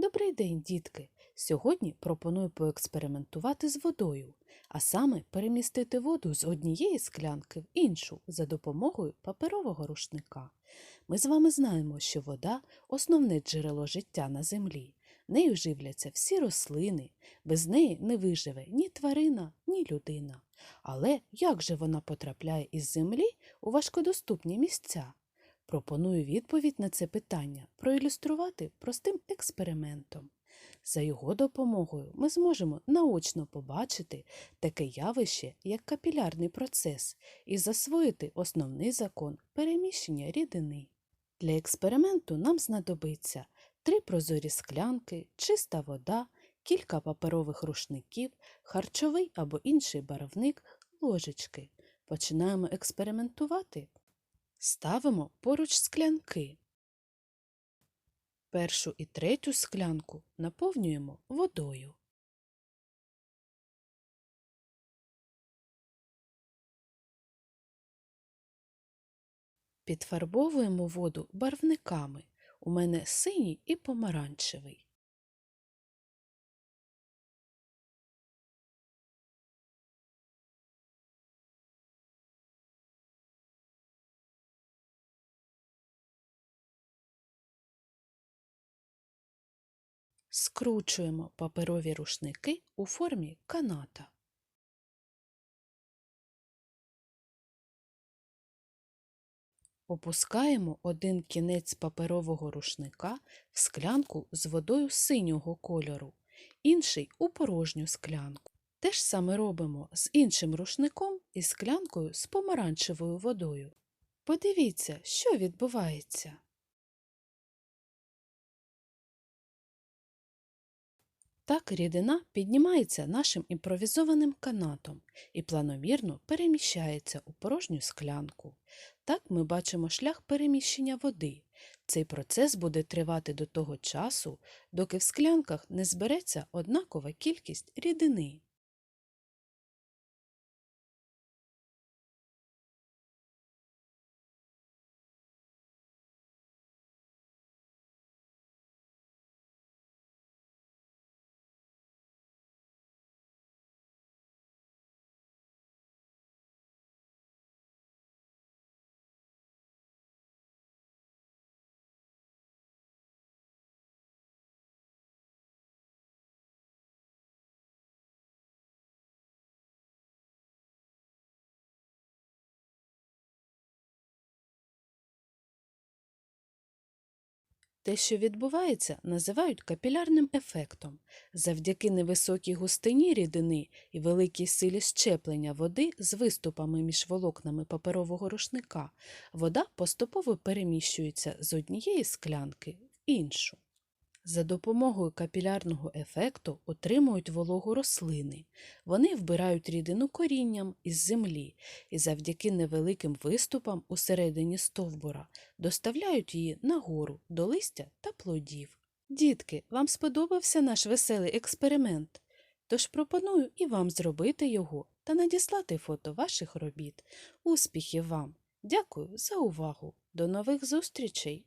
Добрий день, дітки! Сьогодні пропоную поекспериментувати з водою, а саме перемістити воду з однієї склянки в іншу за допомогою паперового рушника. Ми з вами знаємо, що вода основне джерело життя на землі. Нею живляться всі рослини, без неї не виживе ні тварина, ні людина. Але як же вона потрапляє із землі у важкодоступні місця? Пропоную відповідь на це питання проілюструвати простим експериментом. За його допомогою ми зможемо наочно побачити таке явище, як капілярний процес, і засвоїти основний закон переміщення рідини. Для експерименту нам знадобиться три прозорі склянки, чиста вода, кілька паперових рушників, харчовий або інший барвник, ложечки. Починаємо експериментувати. Ставимо поруч склянки. Першу і третю склянку наповнюємо водою. Підфарбовуємо воду барвниками. У мене синій і помаранчевий. Скручуємо паперові рушники у формі каната. Опускаємо один кінець паперового рушника в склянку з водою синього кольору, інший у порожню склянку. Те ж саме робимо з іншим рушником і склянкою з помаранчевою водою. Подивіться, що відбувається. Так рідина піднімається нашим імпровізованим канатом і планомірно переміщається у порожню склянку. Так ми бачимо шлях переміщення води. Цей процес буде тривати до того часу, доки в склянках не збереться однакова кількість рідини. Те, що відбувається, називають капілярним ефектом. Завдяки невисокій густині рідини і великій силі щеплення води з виступами між волокнами паперового рушника, вода поступово переміщується з однієї склянки в іншу. За допомогою капілярного ефекту отримують вологу рослини. Вони вбирають рідину корінням із землі і завдяки невеликим виступам усередині стовбура доставляють її нагору до листя та плодів. Дітки, вам сподобався наш веселий експеримент? Тож пропоную і вам зробити його та надіслати фото ваших робіт. Успіхів вам! Дякую за увагу! До нових зустрічей!